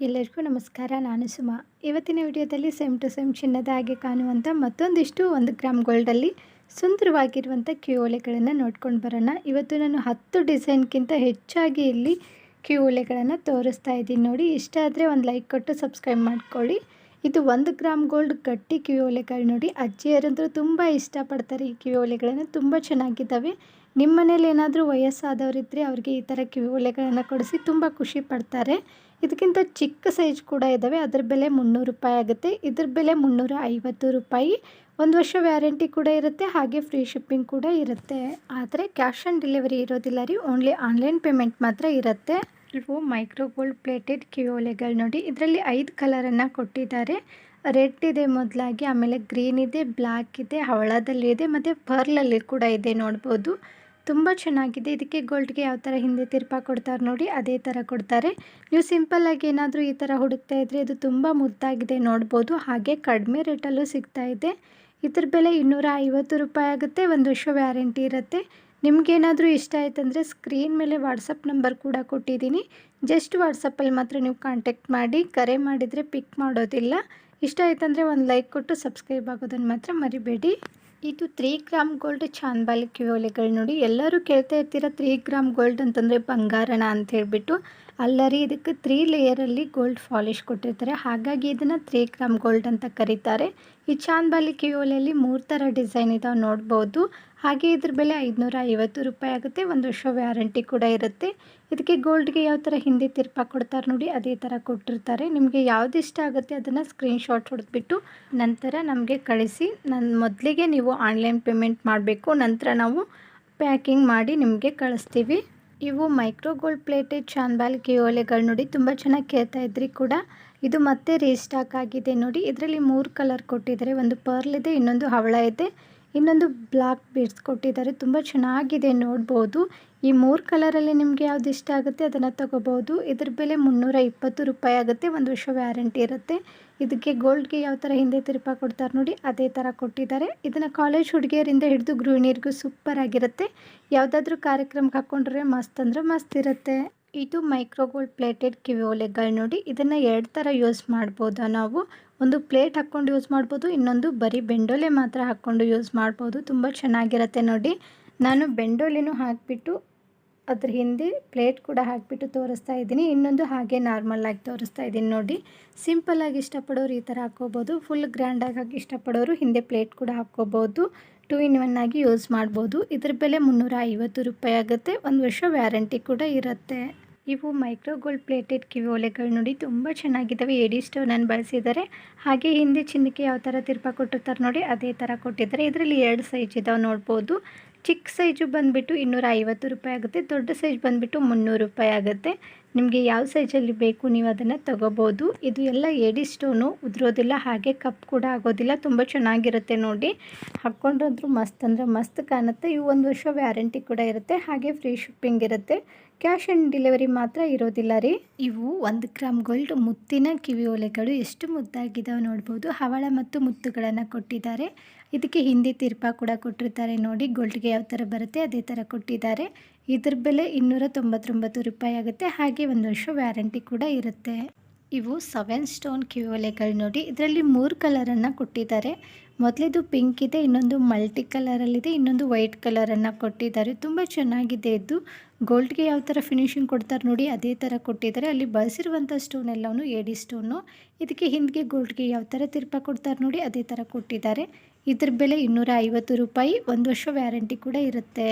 ಎಲ್ಲರಿಗೂ ನಮಸ್ಕಾರ, ನಾನು ಸುಮಾ. ಇವತ್ತಿನ ವಿಡಿಯೋದಲ್ಲಿ ಸೇಮ್ ಟು ಸೇಮ್ ಚಿನ್ನದ ಹಾಗೆ ಕಾಣುವಂಥ ಮತ್ತೊಂದಿಷ್ಟು ಒಂದು ಗ್ರಾಮ್ ಗೋಲ್ಡಲ್ಲಿ ಸುಂದರವಾಗಿರುವಂಥ ಕಿವಿಯೋಲೆಗಳನ್ನು ನೋಡ್ಕೊಂಡು ಬರೋಣ. ಇವತ್ತು ನಾನು ಹತ್ತು ಡಿಸೈನ್ಗಿಂತ ಹೆಚ್ಚಾಗಿ ಇಲ್ಲಿ ಕಿವಿಯೋಲೆಗಳನ್ನು ತೋರಿಸ್ತಾ ಇದ್ದೀನಿ ನೋಡಿ. ಇಷ್ಟ ಆದರೆ ಒಂದು ಲೈಕ್ ಕೊಟ್ಟು ಸಬ್ಸ್ಕ್ರೈಬ್ ಮಾಡ್ಕೊಳ್ಳಿ. ಇದು ಒಂದು ಗ್ರಾಮ್ ಗೋಲ್ಡ್ ಗಟ್ಟಿ ಕಿವಿಯೋಲೆಗಳು ನೋಡಿ. ಅಜ್ಜಿಯರಂತೂ ತುಂಬ ಇಷ್ಟಪಡ್ತಾರೆ ಈ ಕಿವಿಯೋಲೆಗಳನ್ನು ತುಂಬ ಚೆನ್ನಾಗಿದ್ದಾವೆ. ನಿಮ್ಮ ಮನೇಲಿ ಏನಾದರೂ ವಯಸ್ಸಾದವರಿದ್ದರೆ ಅವ್ರಿಗೆ ಈ ಥರ ಕಿವಿಯೋಲೆಗಳನ್ನು ಕೊಡಿಸಿ ತುಂಬ ಖುಷಿ ಪಡ್ತಾರೆ. ಇದಕ್ಕಿಂತ ಚಿಕ್ಕ ಸೈಜ್ ಕೂಡ ಇದ್ದಾವೆ ಅದ್ರ ಬೆಲೆ ಮುನ್ನೂರು ರೂಪಾಯಿ ಆಗುತ್ತೆ. ಇದ್ರ ಬೆಲೆ ಮುನ್ನೂರ ಐವತ್ತು ರೂಪಾಯಿ. ಒಂದು ವರ್ಷ ವ್ಯಾರಂಟಿ ಕೂಡ ಇರುತ್ತೆ. ಹಾಗೆ ಫ್ರೀ ಶಿಪ್ಪಿಂಗ್ ಕೂಡ ಇರುತ್ತೆ. ಆದರೆ ಕ್ಯಾಶ್ ಆನ್ ಡೆಲಿವರಿ ಇರೋದಿಲ್ಲ ರೀ. ಓನ್ಲಿ ಆನ್ಲೈನ್ ಪೇಮೆಂಟ್ ಮಾತ್ರ ಇರುತ್ತೆ. ಇವು ಮೈಕ್ರೋ ಗೋಲ್ಡ್ ಪ್ಲೇಟೆಡ್ ಕಿವಿಯೋಲೆಗಳು ನೋಡಿ. ಇದರಲ್ಲಿ ಐದು ಕಲರನ್ನು ಕೊಟ್ಟಿದ್ದಾರೆ. ರೆಡ್ ಇದೆ ಮೊದಲಾಗಿ, ಆಮೇಲೆ ಗ್ರೀನ್ ಇದೆ ಬ್ಲ್ಯಾಕ್ ಇದೆ, ಹವಳದಲ್ಲಿ ಇದೆ, ಮತ್ತು ಪರ್ಲಲ್ಲಿ ಕೂಡ ಇದೆ ನೋಡ್ಬೋದು. ತುಂಬ ಚೆನ್ನಾಗಿದೆ. ಇದಕ್ಕೆ ಗೋಲ್ಡ್ಗೆ ಯಾವ ಥರ ಹಿಂದೆ ತಿರ್ಪಾ ಕೊಡ್ತಾರೆ ನೋಡಿ, ಅದೇ ಥರ ಕೊಡ್ತಾರೆ. ನೀವು ಸಿಂಪಲ್ಲಾಗಿ ಏನಾದರೂ ಈ ಥರ ಹುಡುಕ್ತಾ ಇದ್ದರೆ ಇದು ತುಂಬ ಮುದ್ದಾಗಿದೆ ನೋಡ್ಬೋದು. ಹಾಗೆ ಕಡಿಮೆ ರೇಟಲ್ಲೂ ಸಿಗ್ತಾ ಇದೆ. ಇದ್ರ ಬೆಲೆ ಇನ್ನೂರ ಐವತ್ತು ರೂಪಾಯಿ ಆಗುತ್ತೆ. ಒಂದು ವರ್ಷ ವ್ಯಾರಂಟಿ ಇರುತ್ತೆ. ನಿಮಗೇನಾದರೂ ಇಷ್ಟ ಆಯ್ತಂದರೆ ಸ್ಕ್ರೀನ್ ಮೇಲೆ ವಾಟ್ಸಪ್ ನಂಬರ್ ಕೂಡ ಕೊಟ್ಟಿದ್ದೀನಿ. ಜಸ್ಟ್ ವಾಟ್ಸಪ್ಪಲ್ಲಿ ಮಾತ್ರ ನೀವು ಕಾಂಟ್ಯಾಕ್ಟ್ ಮಾಡಿ, ಕರೆ ಮಾಡಿದರೆ ಪಿಕ್ ಮಾಡೋದಿಲ್ಲ. ಇಷ್ಟ ಆಯ್ತಂದರೆ ಒಂದು ಲೈಕ್ ಕೊಟ್ಟು ಸಬ್ಸ್ಕ್ರೈಬ್ ಆಗೋದನ್ನು ಮಾತ್ರ ಮರಿಬೇಡಿ. ಇದು ತ್ರೀ ಗ್ರಾಮ್ ಗೋಲ್ಡ್ ಚಾನ್ಬಾಲಿ ಓಲೆಗಳು ನೋಡಿ. ಎಲ್ಲರೂ ಕೇಳ್ತಾ ಇರ್ತೀರ ತ್ರೀ ಗ್ರಾಮ್ ಗೋಲ್ಡ್ ಅಂತಂದರೆ ಬಂಗಾರಣ ಅಂತ ಹೇಳಿಬಿಟ್ಟು. ಅಲ್ಲರಿ ಇದಕ್ಕೆ ತ್ರೀ ಲೇಯರಲ್ಲಿ ಗೋಲ್ಡ್ ಫಾಲಿಶ್ ಕೊಟ್ಟಿರ್ತಾರೆ. ಹಾಗಾಗಿ ಇದನ್ನು ತ್ರೀ ಗ್ರಾಮ್ ಗೋಲ್ಡ್ ಅಂತ ಕರೀತಾರೆ. ಈ ಚಾನ್ಬಾಲಿ ಓಲೆಯಲ್ಲಿ ಮೂರು ಥರ ಡಿಸೈನ್ ಇದಾವೆ ನೋಡ್ಬೋದು. ಹಾಗೆ ಇದ್ರ ಬೆಲೆ ಐದುನೂರ ಐವತ್ತು ರೂಪಾಯಿ ಆಗುತ್ತೆ. ಒಂದು ವರ್ಷ ವ್ಯಾರಂಟಿ ಕೂಡ ಇರುತ್ತೆ. ಇದಕ್ಕೆ ಗೋಲ್ಡ್ಗೆ ಯಾವ ಥರ ಹಿಂದೆ ತಿರ್ಪ ಕೊಡ್ತಾರೆ ನೋಡಿ ಅದೇ ಥರ ಕೊಟ್ಟಿರ್ತಾರೆ. ನಿಮಗೆ ಯಾವ್ದು ಇಷ್ಟ ಆಗುತ್ತೆ ಅದನ್ನು ಸ್ಕ್ರೀನ್ಶಾಟ್ ಹೊಡೆದ್ಬಿಟ್ಟು ನಂತರ ನಮಗೆ ಕಳಿಸಿ. ನನ್ನ ಮೊದಲಿಗೆ ನೀವು ಆನ್ಲೈನ್ ಪೇಮೆಂಟ್ ಮಾಡಬೇಕು, ನಂತರ ನಾವು ಪ್ಯಾಕಿಂಗ್ ಮಾಡಿ ನಿಮಗೆ ಕಳಿಸ್ತೀವಿ. ಇವು ಮೈಕ್ರೋ ಗೋಲ್ಡ್ ಪ್ಲೇಟೆಡ್ ಚಾನ್ಬಾಲ್ ಕಿಯೋಲೆಗಳು ನೋಡಿ ತುಂಬ ಚೆನ್ನಾಗಿ ಕೇಳ್ತಾ ಇದ್ರಿ ಕೂಡ. ಇದು ಮತ್ತೆ ರೀಸ್ಟಾಕ್ ಆಗಿದೆ ನೋಡಿ. ಇದರಲ್ಲಿ ಮೂರು ಕಲರ್ ಕೊಟ್ಟಿದ್ದಾರೆ. ಒಂದು ಪರ್ಲ್ ಇದೆ, ಇನ್ನೊಂದು ಹವಳ ಇದೆ. ಇನ್ನೊಂದು ಬ್ಲಾಕ್ ಬೀಡ್ಸ್ ಕೊಟ್ಟಿದ್ದಾರೆ. ತುಂಬ ಚೆನ್ನಾಗಿದೆ ನೋಡ್ಬೋದು. ಈ ಮೂರು ಕಲರಲ್ಲಿ ನಿಮಗೆ ಯಾವ್ದು ಇಷ್ಟ ಆಗುತ್ತೆ ಅದನ್ನು ತೊಗೋಬೋದು. ಇದ್ರ ಬೆಲೆ ಮುನ್ನೂರ ಇಪ್ಪತ್ತು ರೂಪಾಯಿ ಆಗುತ್ತೆ. ಒಂದು ವರ್ಷ ವ್ಯಾರಂಟಿ ಇರುತ್ತೆ. ಇದಕ್ಕೆ ಗೋಲ್ಡ್ಗೆ ಯಾವ ಥರ ಹಿಂದೆ ತಿರುಪ ಕೊಡ್ತಾರೆ ನೋಡಿ, ಅದೇ ಥರ ಕೊಟ್ಟಿದ್ದಾರೆ. ಇದನ್ನು ಕಾಲೇಜ್ ಹುಡುಗಿಯರಿಂದ ಹಿಡಿದು ಗೃಹಿಣಿಯರಿಗೂ ಸೂಪರ್ ಆಗಿರುತ್ತೆ. ಯಾವುದಾದ್ರೂ ಕಾರ್ಯಕ್ರಮಕ್ಕೆ ಹಾಕ್ಕೊಂಡ್ರೆ ಮಸ್ತ್ ಅಂದರೆ ಮಸ್ತ್ ಇರುತ್ತೆ. ಇದು ಮೈಕ್ರೋ ಗೋಲ್ಡ್ ಪ್ಲೇಟೆಡ್ ಕಿವಿಯೋಲೆಗಳು ನೋಡಿ, ಇದನ್ನು ಎರಡು ಥರ ಯೂಸ್ ಮಾಡ್ಬೋದಾ ನಾವು? ಒಂದು ಪ್ಲೇಟ್ ಹಾಕ್ಕೊಂಡು ಯೂಸ್ ಮಾಡ್ಬೋದು, ಇನ್ನೊಂದು ಬರೀ ಬೆಂಡೋಲೆ ಮಾತ್ರ ಹಾಕ್ಕೊಂಡು ಯೂಸ್ ಮಾಡ್ಬೋದು. ತುಂಬ ಚೆನ್ನಾಗಿರುತ್ತೆ ನೋಡಿ. ನಾನು ಬೆಂಡೋಲೆನೂ ಹಾಕಿಬಿಟ್ಟು ಅದ್ರ ಹಿಂದೆ ಪ್ಲೇಟ್ ಕೂಡ ಹಾಕಿಬಿಟ್ಟು ತೋರಿಸ್ತಾ ಇದ್ದೀನಿ. ಇನ್ನೊಂದು ಹಾಗೆ ನಾರ್ಮಲ್ ಆಗಿ ತೋರಿಸ್ತಾ ಇದ್ದೀನಿ ನೋಡಿ. ಸಿಂಪಲ್ಲಾಗಿ ಇಷ್ಟಪಡೋರು ಈ ಥರ ಹಾಕ್ಕೋಬೋದು. ಫುಲ್ ಗ್ರ್ಯಾಂಡಾಗಿ ಇಷ್ಟಪಡೋರು ಹಿಂದೆ ಪ್ಲೇಟ್ ಕೂಡ ಹಾಕ್ಕೋಬೋದು. ಟು ಇನ್ ಒನ್ ಆಗಿ ಯೂಸ್ ಮಾಡ್ಬೋದು. ಇದ್ರ ಬೆಲೆ ಮುನ್ನೂರ ಐವತ್ತು ರೂಪಾಯಿ ಆಗುತ್ತೆ. ಒಂದು ವರ್ಷ ವ್ಯಾರಂಟಿ ಕೂಡ ಇರುತ್ತೆ. ಇವು ಮೈಕ್ರೋ ಗೋಲ್ಡ್ ಪ್ಲೇಟೆಡ್ ಕಿವಿಯೋಲೆಗಳು ನೋಡಿ ತುಂಬ ಚೆನ್ನಾಗಿದ್ದಾವೆ. ಎಡಿ ಸ್ಟೋನನ್ನು ಬಳಸಿದ್ದಾರೆ. ಹಾಗೆ ಹಿಂದೆ ಚಿನ್ನಕ್ಕೆ ಯಾವ ಥರ ತಿರ್ಪ ಕೊಟ್ಟಿರ್ತಾರೆ ನೋಡಿ, ಅದೇ ಥರ ಕೊಟ್ಟಿದ್ದಾರೆ. ಇದರಲ್ಲಿ ಎರಡು ಸೈಜ್ ಇದಾವೆ ನೋಡ್ಬೋದು. ಚಿಕ್ಕ ಸೈಜು ಬಂದುಬಿಟ್ಟು ಇನ್ನೂರ ರೂಪಾಯಿ ಆಗುತ್ತೆ. ದೊಡ್ಡ ಸೈಜ್ ಬಂದುಬಿಟ್ಟು ಮುನ್ನೂರು ರೂಪಾಯಿ ಆಗುತ್ತೆ. ನಿಮಗೆ ಯಾವ ಸೈಜಲ್ಲಿ ಬೇಕು ನೀವು ಅದನ್ನು ತಗೋಬೋದು. ಇದು ಎಲ್ಲ ಎಡಿ ಸ್ಟೋನು ಉದುರೋದಿಲ್ಲ, ಹಾಗೆ ಕಪ್ ಕೂಡ ಆಗೋದಿಲ್ಲ. ತುಂಬ ಚೆನ್ನಾಗಿರುತ್ತೆ ನೋಡಿ. ಹಾಕ್ಕೊಂಡ್ರಂದ್ರೂ ಮಸ್ತ್ ಅಂದರೆ ಮಸ್ತ್ ಕಾಣುತ್ತೆ. ಇವು ಒಂದು ವರ್ಷ ವ್ಯಾರಂಟಿ ಕೂಡ ಇರುತ್ತೆ. ಹಾಗೆ ಫ್ರೀ ಶಿಪ್ಪಿಂಗ್ ಇರುತ್ತೆ. ಕ್ಯಾಶ್ ಆನ್ ಡೆಲಿವರಿ ಮಾತ್ರ ಇರೋದಿಲ್ಲ ರೀ. ಇವು ಒಂದು ಗ್ರಾಮ್ ಗೋಲ್ಡ್ ಮುತ್ತಿನ ಕಿವಿ ಒಲೆಗಳು ಎಷ್ಟು ಮುದ್ದಾಗಿದ್ದಾವೆ ನೋಡ್ಬೋದು. ಹವಳ ಮತ್ತು ಮುತ್ತುಗಳನ್ನು ಕೊಟ್ಟಿದ್ದಾರೆ. ಇದಕ್ಕೆ ಹಿಂದಿ ತೀರ್ಪ ಕೂಡ ಕೊಟ್ಟಿರ್ತಾರೆ ನೋಡಿ. ಗೋಲ್ಡ್ಗೆ ಯಾವ ಥರ ಬರುತ್ತೆ ಅದೇ ಥರ ಕೊಟ್ಟಿದ್ದಾರೆ. ಇದ್ರ ಬೆಲೆ ಇನ್ನೂರ ತೊಂಬತ್ತೊಂಬತ್ತು ರೂಪಾಯಿ ಆಗುತ್ತೆ. ಹಾಗೆ ಒಂದು ವರ್ಷ ವ್ಯಾರಂಟಿ ಕೂಡ ಇರುತ್ತೆ. ಇವು ಸೆವೆನ್ ಸ್ಟೋನ್ ಕಿವಿಯೋಲೆಗಳು ನೋಡಿ. ಇದರಲ್ಲಿ ಮೂರು ಕಲರನ್ನು ಕೊಟ್ಟಿದ್ದಾರೆ. ಮೊದಲೇದು ಪಿಂಕ್ ಇದೆ, ಇನ್ನೊಂದು ಮಲ್ಟಿ ಕಲರಲ್ಲಿದೆ, ಇನ್ನೊಂದು ವೈಟ್ ಕಲರನ್ನು ಕೊಟ್ಟಿದ್ದಾರೆ. ತುಂಬ ಚೆನ್ನಾಗಿದೆ ಇದು. ಗೋಲ್ಡ್ಗೆ ಯಾವ ಥರ ಫಿನಿಶಿಂಗ್ ಕೊಡ್ತಾರೆ ನೋಡಿ, ಅದೇ ಥರ ಕೊಟ್ಟಿದ್ದಾರೆ. ಅಲ್ಲಿ ಬಳಸಿರುವಂಥ ಸ್ಟೋನ್ ಎಲ್ಲವೂ ಎಡಿ ಸ್ಟೋನು. ಇದಕ್ಕೆ ಹಿಂದಿಗೆ ಗೋಲ್ಡ್ಗೆ ಯಾವ ಥರ ತಿರ್ಪ ಕೊಡ್ತಾರೆ ನೋಡಿ, ಅದೇ ಥರ ಕೊಟ್ಟಿದ್ದಾರೆ. ಇದ್ರ ಬೆಲೆ ಇನ್ನೂರ ಐವತ್ತು ರೂಪಾಯಿ. ಒಂದು ವರ್ಷ ವ್ಯಾರಂಟಿ ಕೂಡ ಇರುತ್ತೆ.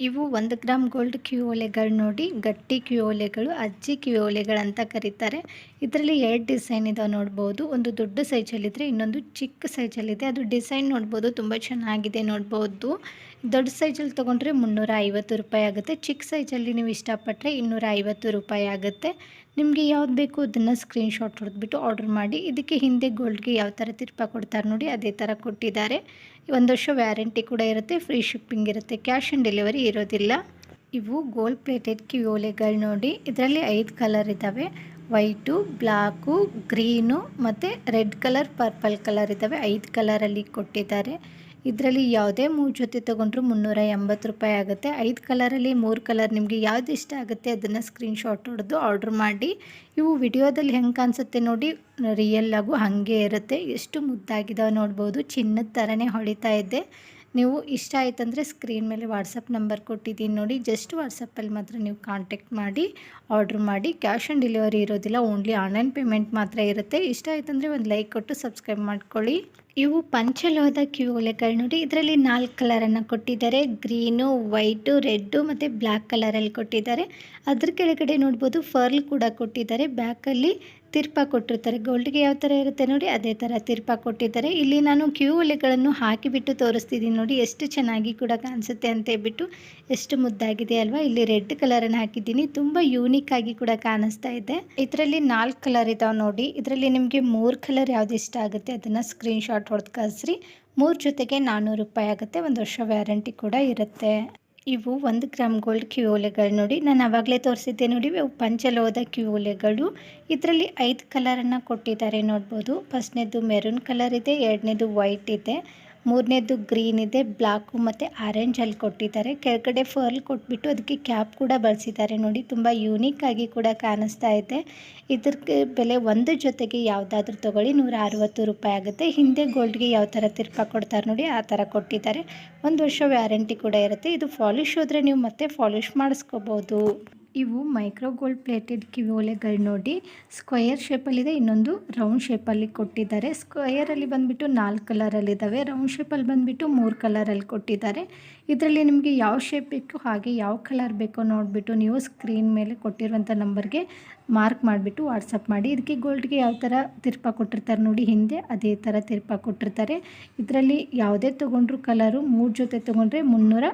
ಇವು ಒಂದು ಗ್ರಾಮ್ ಗೋಲ್ಡ್ ಕ್ಯೂಒಲೆಗಳು ನೋಡಿ, ಗಟ್ಟಿ ಕ್ಯೂಒಲೆಗಳು ಅಜ್ಜಿ ಕ್ಯೂಓಲೆಗಳಂತ ಕರೀತಾರೆ. ಇದರಲ್ಲಿ ಎರಡು ಡಿಸೈನ್ ಇದಾವೆ ನೋಡ್ಬೋದು. ಒಂದು ದೊಡ್ಡ ಸೈಜಲ್ಲಿದ್ದರೆ ಇನ್ನೊಂದು ಚಿಕ್ಕ ಸೈಜಲ್ಲಿದೆ ಅದು ಡಿಸೈನ್ ನೋಡ್ಬೋದು, ತುಂಬ ಚೆನ್ನಾಗಿದೆ ನೋಡ್ಬೋದು. ದೊಡ್ಡ ಸೈಜಲ್ಲಿ ತೊಗೊಂಡ್ರೆ ಮುನ್ನೂರ ಐವತ್ತು ರೂಪಾಯಿ ಆಗುತ್ತೆ. ಚಿಕ್ಕ ಸೈಜಲ್ಲಿ ನೀವು ಇಷ್ಟಪಟ್ಟರೆ ಇನ್ನೂರ ರೂಪಾಯಿ ಆಗುತ್ತೆ. ನಿಮಗೆ ಯಾವ್ದು ಬೇಕು ಅದನ್ನು ಸ್ಕ್ರೀನ್ಶಾಟ್ ಹೊಡೆದ್ಬಿಟ್ಟು ಆರ್ಡರ್ ಮಾಡಿ. ಇದಕ್ಕೆ ಹಿಂದೆ ಗೋಲ್ಡ್ಗೆ ಯಾವ ಥರ ತಿರ್ಪ ಕೊಡ್ತಾರೆ ನೋಡಿ, ಅದೇ ಥರ ಕೊಟ್ಟಿದ್ದಾರೆ. ಒಂದು ವರ್ಷ ವ್ಯಾರಂಟಿ ಕೂಡ ಇರುತ್ತೆ ಫ್ರೀ ಶಿಪ್ಪಿಂಗ್ ಇರುತ್ತೆ ಕ್ಯಾಶ್ ಆನ್ ಡೆಲಿವರಿ ಇರೋದಿಲ್ಲ. ಇವು ಗೋಲ್ಡ್ ಪ್ಲೇಟೆಡ್ ಕಿವೋಲೆಗಳು ನೋಡಿ. ಇದರಲ್ಲಿ ಐದು ಕಲರ್ ಇದ್ದಾವೆ ವೈಟು ಬ್ಲ್ಯಾಕು ಗ್ರೀನು ಮತ್ತು ರೆಡ್ ಕಲರ್ ಪರ್ಪಲ್ ಕಲರ್ ಇದ್ದಾವೆ ಐದು ಕಲರಲ್ಲಿ ಕೊಟ್ಟಿದ್ದಾರೆ. ಇದರಲ್ಲಿ ಯಾವುದೇ ಮೂರು ಜೊತೆ ತೊಗೊಂಡ್ರು ಮುನ್ನೂರ ಎಂಬತ್ತು ರೂಪಾಯಿ ಆಗುತ್ತೆ. ಐದು ಕಲರಲ್ಲಿ ಮೂರು ಕಲರ್ ನಿಮಗೆ ಯಾವ್ದು ಇಷ್ಟ ಆಗುತ್ತೆ ಅದನ್ನು ಸ್ಕ್ರೀನ್ಶಾಟ್ ಹೊಡೆದು ಆರ್ಡ್ರ್ ಮಾಡಿ. ಇವು ವಿಡಿಯೋದಲ್ಲಿ ಹೆಂಗೆ ಕಾಣಿಸುತ್ತೆ ನೋಡಿ ರಿಯಲ್ ಆಗು ಹಾಗೆ ಇರುತ್ತೆ. ಎಷ್ಟು ಮುದ್ದಾಗಿದ್ದಾವೆ ನೋಡ್ಬೋದು. ಚಿನ್ನದ ಥರನೇ ಹೊಳಿತಾ ಇದೆ. ನೀವು ಇಷ್ಟ ಆಯ್ತಂದರೆ ಸ್ಕ್ರೀನ್ ಮೇಲೆ ವಾಟ್ಸಪ್ ನಂಬರ್ ಕೊಟ್ಟಿದ್ದೀನಿ ನೋಡಿ. ಜಸ್ಟ್ ವಾಟ್ಸಪ್ಪಲ್ಲಿ ಮಾತ್ರ ನೀವು ಕಾಂಟ್ಯಾಕ್ಟ್ ಮಾಡಿ ಆರ್ಡ್ರ್ ಮಾಡಿ. ಕ್ಯಾಶ್ ಆನ್ ಡೆಲಿವರಿ ಇರೋದಿಲ್ಲ ಓನ್ಲಿ ಆನ್ಲೈನ್ ಪೇಮೆಂಟ್ ಮಾತ್ರ ಇರುತ್ತೆ. ಇಷ್ಟ ಆಯ್ತಂದರೆ ಒಂದು ಲೈಕ್ ಕೊಟ್ಟು ಸಬ್ಸ್ಕ್ರೈಬ್ ಮಾಡ್ಕೊಳ್ಳಿ. ಇವು ಪಂಚಲೋಹದ ಒಲೆಗಳು ನೋಡಿ. ಇದರಲ್ಲಿ ನಾಲ್ಕು ಕಲರನ್ನು ಕೊಟ್ಟಿದ್ದಾರೆ. ಗ್ರೀನು ವೈಟು ರೆಡ್ಡು ಮತ್ತು ಬ್ಲ್ಯಾಕ್ ಕಲರಲ್ಲಿ ಕೊಟ್ಟಿದ್ದಾರೆ. ಅದ್ರ ಕೆಳಗಡೆ ನೋಡ್ಬೋದು ಫರ್ಲ್ ಕೂಡ ಕೊಟ್ಟಿದ್ದಾರೆ. ಬ್ಯಾಕಲ್ಲಿ ತಿರ್ಪ ಕೊಟ್ಟಿರ್ತಾರೆ. ಗೋಲ್ಡ್ಗೆ ಯಾವ ಥರ ಇರುತ್ತೆ ನೋಡಿ, ಅದೇ ಥರ ತಿರ್ಪ ಕೊಟ್ಟಿದ್ದಾರೆ. ಇಲ್ಲಿ ನಾನು ಕ್ಯೂ ಒಲೆಗಳನ್ನು ಹಾಕಿಬಿಟ್ಟು ತೋರಿಸ್ತಿದ್ದೀನಿ ನೋಡಿ, ಎಷ್ಟು ಚೆನ್ನಾಗಿ ಕೂಡ ಕಾಣಿಸುತ್ತೆ ಅಂತ ಹೇಳ್ಬಿಟ್ಟು ಎಷ್ಟು ಮುದ್ದಾಗಿದೆ ಅಲ್ವಾ? ಇಲ್ಲಿ ರೆಡ್ ಕಲರನ್ನು ಹಾಕಿದ್ದೀನಿ. ತುಂಬ ಯೂನಿಕ್ ಆಗಿ ಕೂಡ ಕಾಣಿಸ್ತಾ ಇದೆ. ಇದರಲ್ಲಿ ನಾಲ್ಕು ಕಲರ್ ಇದಾವೆ ನೋಡಿ. ಇದರಲ್ಲಿ ನಿಮಗೆ ಮೂರು ಕಲರ್ ಯಾವ್ದು ಇಷ್ಟ ಆಗುತ್ತೆ ಅದನ್ನು ಸ್ಕ್ರೀನ್ಶಾಟ್ ಹೊಡೆದು ಕಳಿಸ್ರಿ. ಮೂರು ಜೊತೆಗೆ ನಾನ್ನೂರು ರೂಪಾಯಿ ಆಗುತ್ತೆ. ಒಂದು ವರ್ಷ ವ್ಯಾರಂಟಿ ಕೂಡ ಇರುತ್ತೆ. ಇವು ಒಂದು ಗ್ರಾಮ್ ಗೋಲ್ಡ್ ಕ್ಯೂಲೆಗಳು ನೋಡಿ. ನಾನು ಆವಾಗಲೇ ತೋರಿಸಿದ್ದೆ ನೋಡಿ, ಇವು ಪಂಚಲೋಹದ ಕ್ಯೂಲೆಗಳು. ಇದರಲ್ಲಿ ಐದು ಕಲರನ್ನು ಕೊಟ್ಟಿದ್ದಾರೆ ನೋಡ್ಬೋದು. ಫಸ್ಟ್ನೇದು ಮೆರೂನ್ ಕಲರ್ ಇದೆ, ಎರಡನೇದು ವೈಟ್ ಇದೆ. ಮೂರನೇದು ಗ್ರೀನ್ ಇದೆ, ಬ್ಲಾಕು ಮತ್ತು ಆರೆಂಜಲ್ಲಿ ಕೊಟ್ಟಿದ್ದಾರೆ. ಕೆಳಗಡೆ ಫರ್ಲ್ ಕೊಟ್ಬಿಟ್ಟು ಅದಕ್ಕೆ ಕ್ಯಾಪ್ ಕೂಡ ಬಳಸಿದ್ದಾರೆ. ನೋಡಿ, ತುಂಬ ಯೂನಿಕ್ ಆಗಿ ಕೂಡ ಕಾಣಿಸ್ತಾ ಇದೆ. ಇದ್ರ ಬೆಲೆ ಒಂದು ಜೊತೆಗೆ ಯಾವುದಾದ್ರೂ ತೊಗೊಳ್ಳಿ ನೂರ ಅರವತ್ತು ರೂಪಾಯಿ ಆಗುತ್ತೆ. ಹಿಂದೆ ಗೋಲ್ಡ್ಗೆ ಯಾವ ಥರ ತಿರ್ಪ ಕೊಡ್ತಾರೆ ನೋಡಿ, ಆ ಥರ ಕೊಟ್ಟಿದ್ದಾರೆ. ಒಂದು ವರ್ಷ ವ್ಯಾರಂಟಿ ಕೂಡ ಇರುತ್ತೆ. ಇದು ಫಾಲಿಶ್ ಹೋದರೆ ನೀವು ಮತ್ತೆ ಫಾಲಿಶ್ ಮಾಡಿಸ್ಕೋಬೋದು. ಇವು ಮೈಕ್ರೋ ಗೋಲ್ಡ್ ಪ್ಲೇಟೆಡ್ ಕಿವಿಯೋಲೆಗಳು ನೋಡಿ. ಸ್ಕ್ವಯರ್ ಶೇಪಲ್ಲಿದೆ, ಇನ್ನೊಂದು ರೌಂಡ್ ಶೇಪಲ್ಲಿ ಕೊಟ್ಟಿದ್ದಾರೆ. ಸ್ಕ್ವಯರಲ್ಲಿ ಬಂದುಬಿಟ್ಟು ನಾಲ್ಕು ಕಲರಲ್ಲಿದ್ದಾವೆ. ರೌಂಡ್ ಶೇಪಲ್ಲಿ ಬಂದುಬಿಟ್ಟು ಮೂರು ಕಲರಲ್ಲಿ ಕೊಟ್ಟಿದ್ದಾರೆ. ಇದರಲ್ಲಿ ನಿಮಗೆ ಯಾವ ಶೇಪ್ ಬೇಕು ಹಾಗೆ ಯಾವ ಕಲರ್ ಬೇಕೋ ನೋಡಿಬಿಟ್ಟು ನೀವು ಸ್ಕ್ರೀನ್ ಮೇಲೆ ಕೊಟ್ಟಿರುವಂಥ ನಂಬರ್ಗೆ ಮಾರ್ಕ್ ಮಾಡಿಬಿಟ್ಟು ವಾಟ್ಸಪ್ ಮಾಡಿ. ಇದಕ್ಕೆ ಗೋಲ್ಡ್ಗೆ ಯಾವ ಥರ ತಿರ್ಪ ಕೊಟ್ಟಿರ್ತಾರೆ ನೋಡಿ, ಹಿಂದೆ ಅದೇ ಥರ ತಿರ್ಪ ಕೊಟ್ಟಿರ್ತಾರೆ. ಇದರಲ್ಲಿ ಯಾವುದೇ ತೊಗೊಂಡ್ರು ಕಲರು, ಮೂರು ಜೊತೆ ತೊಗೊಂಡ್ರೆ ಮುನ್ನೂರ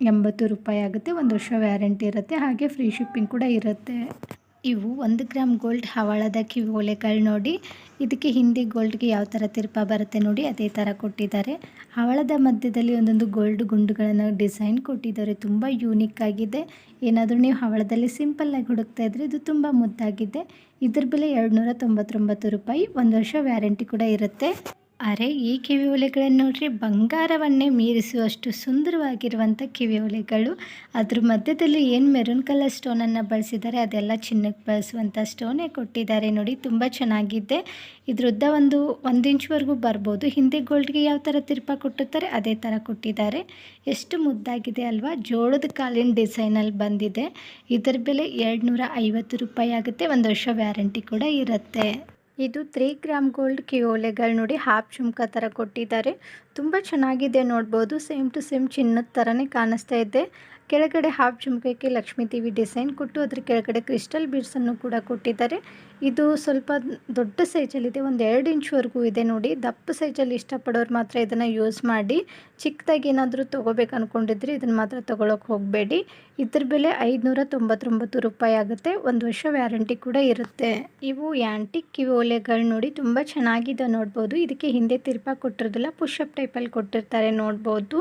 ಎಂಬತ್ತು ರೂಪಾಯಿ ಆಗುತ್ತೆ, ಒಂದು ವರ್ಷ ವ್ಯಾರಂಟಿ ಇರುತ್ತೆ, ಹಾಗೆ ಫ್ರೀ ಶಿಪ್ಪಿಂಗ್ ಕೂಡ ಇರುತ್ತೆ. ಇವು ಒಂದು ಗ್ರಾಮ್ ಗೋಲ್ಡ್ ಹವಳದ ಕಿವಿ ಓಲೆಗಳು ನೋಡಿ. ಇದಕ್ಕೆ ಹಿಂದಿ ಗೋಲ್ಡ್ಗೆ ಯಾವ ಥರ ತಿರುಪ ಬರುತ್ತೆ ನೋಡಿ, ಅದೇ ಥರ ಕೊಟ್ಟಿದ್ದಾರೆ. ಹವಳದ ಮಧ್ಯದಲ್ಲಿ ಒಂದೊಂದು ಗೋಲ್ಡ್ ಗುಂಡುಗಳನ್ನು ಡಿಸೈನ್ ಕೊಟ್ಟಿದ್ದಾರೆ. ತುಂಬ ಯೂನಿಕ್ ಆಗಿದೆ. ಏನಾದರೂ ನೀವು ಹವಳದಲ್ಲಿ ಸಿಂಪಲ್ಲಾಗಿ ಹುಡುಕ್ತಾ ಇದ್ರೆ ಇದು ತುಂಬ ಮುದ್ದಾಗಿದೆ. ಇದ್ರ ಬೆಲೆ ಎರಡು ತೊಂಬತ್ತೊಂಬತ್ತು ರೂಪಾಯಿ, ಒಂದು ವರ್ಷ ವ್ಯಾರಂಟಿ ಕೂಡ ಇರುತ್ತೆ. ಅರೆ, ಈ ಕಿವಿ ಒಲೆಗಳನ್ನು ನೋಡ್ರಿ, ಬಂಗಾರವನ್ನೇ ಮೀರಿಸುವಷ್ಟು ಸುಂದರವಾಗಿರುವಂಥ ಕಿವಿ ಒಲೆಗಳು ಅದ್ರ ಮಧ್ಯದಲ್ಲಿ ಏನು ಮೆರೂನ್ ಕಲರ್ ಸ್ಟೋನನ್ನು ಬಳಸಿದ್ದಾರೆ, ಅದೆಲ್ಲ ಚಿನ್ನಕ್ಕೆ ಬಳಸುವಂಥ ಸ್ಟೋನೇ ಕೊಟ್ಟಿದ್ದಾರೆ ನೋಡಿ, ತುಂಬ ಚೆನ್ನಾಗಿದೆ. ಇದ್ರದ್ದ ಒಂದು ಒಂದು ಇಂಚ್ವರೆಗೂ ಬರ್ಬೋದು. ಹಿಂದೆ ಗೋಲ್ಡ್ಗೆ ಯಾವ ಥರ ತಿರುಪ ಕೊಟ್ಟಿರ್ತಾರೆ, ಅದೇ ಥರ ಕೊಟ್ಟಿದ್ದಾರೆ. ಎಷ್ಟು ಮುದ್ದಾಗಿದೆ ಅಲ್ವಾ? ಜೋಳದ ಕಾಲಿನ ಡಿಸೈನಲ್ಲಿ ಬಂದಿದೆ. ಇದರ ಬೆಲೆ ಎರಡು ಐವತ್ತು ರೂಪಾಯಿ ಆಗುತ್ತೆ. ಒಂದು ವರ್ಷ ವ್ಯಾರಂಟಿ ಕೂಡ ಇರುತ್ತೆ. ಇದು ತ್ರೀ ಗ್ರಾಮ್ ಗೋಲ್ಡ್ ಕಿಯೋಲೆಗಳು ನೋಡಿ ಹಾಫ್ ಚುಮ್ಕ ಥರ ಕೊಟ್ಟಿದ್ದಾರೆ. ತುಂಬ ಚೆನ್ನಾಗಿದೆ ನೋಡ್ಬೋದು. ಸೇಮ್ ಟು ಸೇಮ್ ಚಿನ್ನದ ಥರನೇ ಕಾಣಿಸ್ತಾ ಇದೆ. ಕೆಳಗಡೆ ಹಾಫ್ ಜುಮ್ಕಕ್ಕೆ ಲಕ್ಷ್ಮೀ ದೇವಿ ಡಿಸೈನ್ ಕೊಟ್ಟು, ಅದ್ರ ಕೆಳಗಡೆ ಕ್ರಿಸ್ಟಲ್ ಬೀಡ್ಸನ್ನು ಕೂಡ ಕೊಟ್ಟಿದ್ದಾರೆ. ಇದು ಸ್ವಲ್ಪ ದೊಡ್ಡ ಸೈಜಲ್ಲಿದೆ, ಒಂದು ಎರಡು ಇಂಚ್ವರೆಗೂ ಇದೆ ನೋಡಿ. ದಪ್ಪ ಸೈಜಲ್ಲಿ ಇಷ್ಟಪಡೋರು ಮಾತ್ರ ಇದನ್ನು ಯೂಸ್ ಮಾಡಿ. ಚಿಕ್ಕದಾಗಿ ಏನಾದರೂ ತೊಗೋಬೇಕು ಅಂದ್ಕೊಂಡಿದ್ರೆ ಇದನ್ನು ಮಾತ್ರ ತೊಗೊಳಕ್ಕೆ ಹೋಗಬೇಡಿ. ಇದ್ರ ಬೆಲೆ ಐದುನೂರ ತೊಂಬತ್ತೊಂಬತ್ತು ರೂಪಾಯಿ ಆಗುತ್ತೆ. ಒಂದು ವರ್ಷ ವ್ಯಾರಂಟಿ ಕೂಡ ಇರುತ್ತೆ. ಇವು ಆ್ಯಂಟಿಕ್ ಕಿವಿ ಓಲೆಗಳು ನೋಡಿ, ತುಂಬ ಚೆನ್ನಾಗಿದೆ ನೋಡ್ಬೋದು. ಇದಕ್ಕೆ ಹಿಂದೆ ತಿರ್ಪಾ ಕೊಟ್ಟಿರೋದಿಲ್ಲ ಪುಷಪ್ ಟೈಪಲ್ಲಿ ಕೊಟ್ಟಿರ್ತಾರೆ, ನೋಡ್ಬೋದು.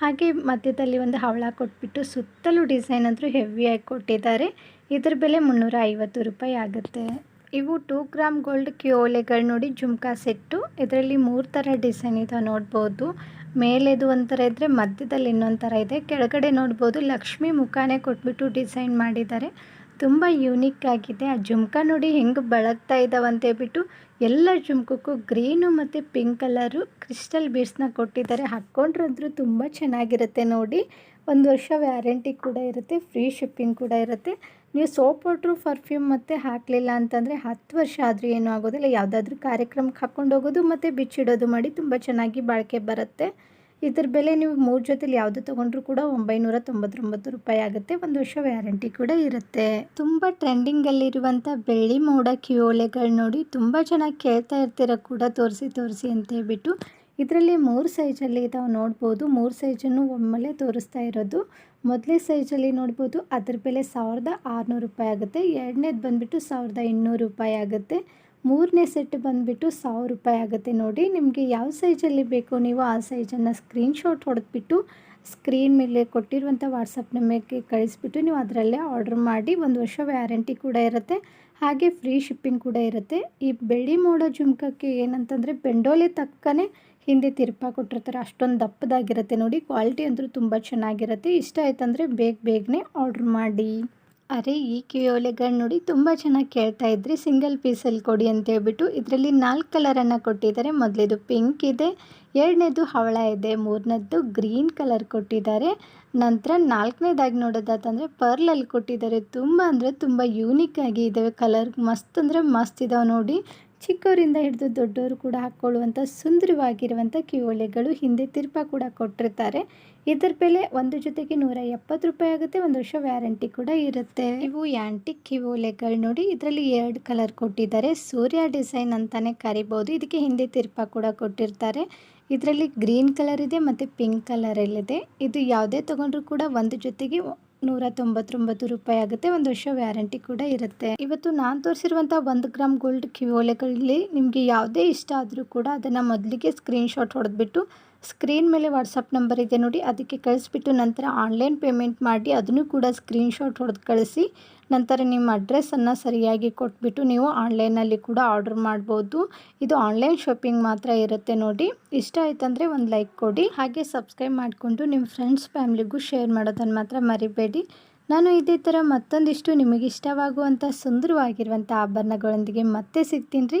ಹಾಗೆ ಮಧ್ಯದಲ್ಲಿ ಒಂದು ಹವಳ ಕೊಟ್ಬಿಟ್ಟು ಸುತ್ತಲೂ ಡಿಸೈನ್ ಅಂತೂ ಹೆವಿಯಾಗಿ ಕೊಟ್ಟಿದ್ದಾರೆ. ಇದ್ರ ಬೆಲೆ ಮುನ್ನೂರ ಐವತ್ತು ರೂಪಾಯಿ ಆಗುತ್ತೆ. ಇವು ಟೂ ಗ್ರಾಮ್ ಗೋಲ್ಡ್ ಕ್ಯೋಲೆಗಳು ನೋಡಿ ಜುಮ್ಕಾ ಸೆಟ್ಟು. ಇದರಲ್ಲಿ ಮೂರು ಥರ ಡಿಸೈನ್ ಇದೆ ನೋಡ್ಬೋದು. ಮೇಲೆದು ಒಂಥರ ಇದ್ದರೆ ಮಧ್ಯದಲ್ಲಿ ಇನ್ನೊಂದು ಥರ ಇದೆ. ಕೆಳಗಡೆ ನೋಡ್ಬೋದು ಲಕ್ಷ್ಮಿ ಮುಖಾನೇ ಕೊಟ್ಬಿಟ್ಟು ಡಿಸೈನ್ ಮಾಡಿದ್ದಾರೆ. ತುಂಬ ಯೂನಿಕ್ ಆಗಿದೆ. ಆ ಜುಮ್ಕ ನೋಡಿ ಹೆಂಗೆ ಬೆಳಗ್ತಾ ಅಂತ ಹೇಳ್ಬಿಟ್ಟು ಎಲ್ಲ ಜುಮ್ಕಕ್ಕೂ ಗ್ರೀನು ಮತ್ತು ಪಿಂಕ್ ಕಲರು ಕ್ರಿಸ್ಟಲ್ ಬೀಡ್ಸ್ನ ಕೊಟ್ಟಿದ್ದಾರೆ. ಹಾಕ್ಕೊಂಡ್ರಂದ್ರೂ ತುಂಬ ಚೆನ್ನಾಗಿರುತ್ತೆ ನೋಡಿ. ಒಂದು ವರ್ಷ ವ್ಯಾರಂಟಿ ಕೂಡ ಇರುತ್ತೆ, ಫ್ರೀ ಶಿಪ್ಪಿಂಗ್ ಕೂಡ ಇರುತ್ತೆ. ನೀವು ಸೋಪ್ ವಾಟ್ರು ಪರ್ಫ್ಯೂಮ್ ಮತ್ತು ಹಾಕಲಿಲ್ಲ ಅಂತಂದರೆ ಹತ್ತು ವರ್ಷ ಆದರೂ ಏನೂ ಆಗೋದಿಲ್ಲ. ಯಾವುದಾದ್ರೂ ಕಾರ್ಯಕ್ರಮಕ್ಕೆ ಹಾಕ್ಕೊಂಡು ಹೋಗೋದು ಮತ್ತು ಬಿಚ್ಚಿಡೋದು ಮಾಡಿ ತುಂಬ ಚೆನ್ನಾಗಿ ಬಾಳಿಕೆ ಬರುತ್ತೆ. ಇದ್ರ ಬೆಲೆ ನೀವು ಮೂರು ಜೊತೆಲಿ ಯಾವುದು ತೊಗೊಂಡ್ರು ಕೂಡ ಒಂಬೈನೂರ ತೊಂಬತ್ತೊಂಬತ್ತು ರೂಪಾಯಿ ಆಗುತ್ತೆ. ಒಂದು ವರ್ಷ ವ್ಯಾರಂಟಿ ಕೂಡ ಇರುತ್ತೆ. ತುಂಬ ಟ್ರೆಂಡಿಂಗಲ್ಲಿರುವಂಥ ಬೆಳ್ಳಿ ಮೋಡ ಕಿಯೋಲೆಗಳು ನೋಡಿ ತುಂಬ ಚೆನ್ನಾಗಿ ಕೇಳ್ತಾ ಇರ್ತೀರ ಕೂಡ ತೋರಿಸಿ ತೋರಿಸಿ ಅಂತ ಹೇಳ್ಬಿಟ್ಟು. ಇದರಲ್ಲಿ ಮೂರು ಸೈಜಲ್ಲಿ ತಾವು ನೋಡ್ಬೋದು. ಮೂರು ಸೈಜನ್ನು ಒಮ್ಮೆಲೆ ತೋರಿಸ್ತಾ ಇರೋದು. ಮೊದಲೇ ಸೈಜಲ್ಲಿ ನೋಡ್ಬೋದು. ಅದ್ರ ಬೆಲೆ ಸಾವಿರದ ಆರುನೂರು ರೂಪಾಯಿ ಆಗುತ್ತೆ. ಎರಡನೇದು ಬಂದುಬಿಟ್ಟು ಸಾವಿರದ ಇನ್ನೂರು ರೂಪಾಯಿ ಆಗುತ್ತೆ. ಮೂರನೇ ಸೆಟ್ ಬಂದುಬಿಟ್ಟು ಸಾವಿರ ರೂಪಾಯಿ ಆಗುತ್ತೆ ನೋಡಿ. ನಿಮಗೆ ಯಾವ ಸೈಜಲ್ಲಿ ಬೇಕು ನೀವು ಆ ಸೈಜನ್ನು ಸ್ಕ್ರೀನ್ಶಾಟ್ ಹೊಡೆದ್ಬಿಟ್ಟು ಸ್ಕ್ರೀನ್ ಮೇಲೆ ಕೊಟ್ಟಿರುವಂಥ ವಾಟ್ಸಪ್ ನಮಗೆ ಕಳಿಸ್ಬಿಟ್ಟು ನೀವು ಅದರಲ್ಲೇ ಆರ್ಡ್ರ್ ಮಾಡಿ ಒಂದು ವರ್ಷ ವ್ಯಾರಂಟಿ ಕೂಡ ಇರುತ್ತೆ. ಹಾಗೆ ಫ್ರೀ ಶಿಪ್ಪಿಂಗ್ ಕೂಡ ಇರುತ್ತೆ. ಈ ಬೆಳ್ಳಿ ಮೋಡ ಜುಮ್ಕಕ್ಕೆ ಏನಂತಂದರೆ ಬೆಂಡೋಲೆ ತಕ್ಕನೇ ಹಿಂದೆ ತಿರುಪ ಕೊಟ್ಟಿರ್ತಾರೆ. ಅಷ್ಟೊಂದು ದಪ್ಪದಾಗಿರುತ್ತೆ ನೋಡಿ. ಕ್ವಾಲಿಟಿ ಅಂತೂ ತುಂಬ ಚೆನ್ನಾಗಿರುತ್ತೆ. ಇಷ್ಟ ಆಯ್ತಂದರೆ ಬೇಗ ಬೇಗನೆ ಆರ್ಡ್ರ್ ಮಾಡಿ. ಅರೆ, ಈ ಕಿವಿಯೋಲೆಗಳು ನೋಡಿ ತುಂಬ ಚೆನ್ನಾಗಿ ಕೇಳ್ತಾ ಇದ್ರಿ. ಸಿಂಗಲ್ ಪೀಸಲ್ಲಿ ಕೊಡಿ ಅಂತ ಹೇಳ್ಬಿಟ್ಟು ಇದರಲ್ಲಿ ನಾಲ್ಕು ಕಲರನ್ನು ಕೊಟ್ಟಿದ್ದಾರೆ. ಮೊದಲೇದು ಪಿಂಕ್ ಇದೆ, ಎರಡನೇದು ಹವಳ ಇದೆ, ಮೂರನೇದು ಗ್ರೀನ್ ಕಲರ್ ಕೊಟ್ಟಿದ್ದಾರೆ. ನಂತರ ನಾಲ್ಕನೇದಾಗಿ ನೋಡೋದಾತಂದರೆ ಪರ್ಲಲ್ಲಿ ಕೊಟ್ಟಿದ್ದಾರೆ. ತುಂಬ ಅಂದರೆ ತುಂಬ ಯೂನಿಕ್ ಆಗಿ ಇದ್ದಾವೆ ಕಲರ್. ಮಸ್ತ್ ಅಂದರೆ ಮಸ್ತ್ ಇದಾವೆ ನೋಡಿ. ಚಿಕ್ಕವರಿಂದ ಹಿಡಿದು ದೊಡ್ಡವರು ಕೂಡ ಹಾಕ್ಕೊಳ್ಳುವಂಥ ಸುಂದರವಾಗಿರುವಂಥ ಕಿವೋಲೆಗಳು ಹಿಂದೆ ತಿರ್ಪ ಕೂಡ ಕೊಟ್ಟಿರ್ತಾರೆ. ಇದರ ಬೆಲೆ ಒಂದು ಜೊತೆಗೆ ನೂರ ಎಪ್ಪತ್ತು ರೂಪಾಯಿ ಆಗುತ್ತೆ, ಒಂದು ವರ್ಷ ವ್ಯಾರಂಟಿ ಕೂಡ ಇರುತ್ತೆ. ಇವು ಯಾಂಟಿಕ್ ಕಿವೋಲೆಗಳು ನೋಡಿ, ಇದರಲ್ಲಿ ಎರಡು ಕಲರ್ ಕೊಟ್ಟಿದ್ದಾರೆ. ಸೂರ್ಯ ಡಿಸೈನ್ ಅಂತಾನೆ ಕರಿಬೋದು. ಇದಕ್ಕೆ ಹಿಂದೆ ತಿರ್ಪ ಕೂಡ ಕೊಟ್ಟಿರ್ತಾರೆ. ಇದರಲ್ಲಿ ಗ್ರೀನ್ ಕಲರ್ ಇದೆ ಮತ್ತು ಪಿಂಕ್ ಕಲರಲ್ಲಿದೆ ಇದು ಯಾವುದೇ ತೊಗೊಂಡ್ರು ಕೂಡ ಒಂದು ಜೊತೆಗೆ ನೂರ ತೊಂಬತ್ತೊಂಬತ್ತು ರೂಪಾಯಿ ಆಗುತ್ತೆ. ಒಂದು ವರ್ಷ ವ್ಯಾರಂಟಿ ಕೂಡ ಇರುತ್ತೆ. ಇವತ್ತು ನಾನು ತೋರಿಸಿರುವಂತಹ ಒಂದು ಗ್ರಾಮ್ ಗೋಲ್ಡ್ ಕಿವೋಲೆಗಳಲ್ಲಿ ನಿಮಗೆ ಯಾವುದೇ ಇಷ್ಟ ಆದರೂ ಕೂಡ ಅದನ್ನು ಮೊದಲಿಗೆ ಸ್ಕ್ರೀನ್ಶಾಟ್ ಹೊಡೆದ್ಬಿಟ್ಟು ಸ್ಕ್ರೀನ್ ಮೇಲೆ ವಾಟ್ಸಪ್ ನಂಬರ್ ಇದೆ ನೋಡಿ, ಅದಕ್ಕೆ ಕಳಿಸ್ಬಿಟ್ಟು ನಂತರ ಆನ್ಲೈನ್ ಪೇಮೆಂಟ್ ಮಾಡಿ, ಅದನ್ನು ಕೂಡ ಸ್ಕ್ರೀನ್ಶಾಟ್ ಹೊಡೆದು ಕಳಿಸಿ, ನಂತರ ನಿಮ್ಮ ಅಡ್ರೆಸ್ಸನ್ನು ಸರಿಯಾಗಿ ಕೊಟ್ಬಿಟ್ಟು ನೀವು ಆನ್ಲೈನಲ್ಲಿ ಕೂಡ ಆರ್ಡರ್ ಮಾಡ್ಬೋದು. ಇದು ಆನ್ಲೈನ್ ಶಾಪಿಂಗ್ ಮಾತ್ರ ಇರುತ್ತೆ ನೋಡಿ. ಇಷ್ಟ ಆಯ್ತಂದರೆ ಒಂದು ಲೈಕ್ ಕೊಡಿ. ಹಾಗೆ ಸಬ್ಸ್ಕ್ರೈಬ್ ಮಾಡಿಕೊಂಡು ನಿಮ್ಮ ಫ್ರೆಂಡ್ಸ್, ಫ್ಯಾಮ್ಲಿಗೂ ಶೇರ್ ಮಾಡೋದನ್ನು ಮಾತ್ರ ಮರಿಬೇಡಿ. ನಾನು ಇದೇ ಥರ ಮತ್ತೊಂದಿಷ್ಟು ನಿಮಗೆ ಇಷ್ಟವಾಗುವಂಥ ಸುಂದರವಾಗಿರುವಂಥ ಆಭರಣಗಳೊಂದಿಗೆ ಮತ್ತೆ ಸಿಗ್ತೀನಿ ರೀ.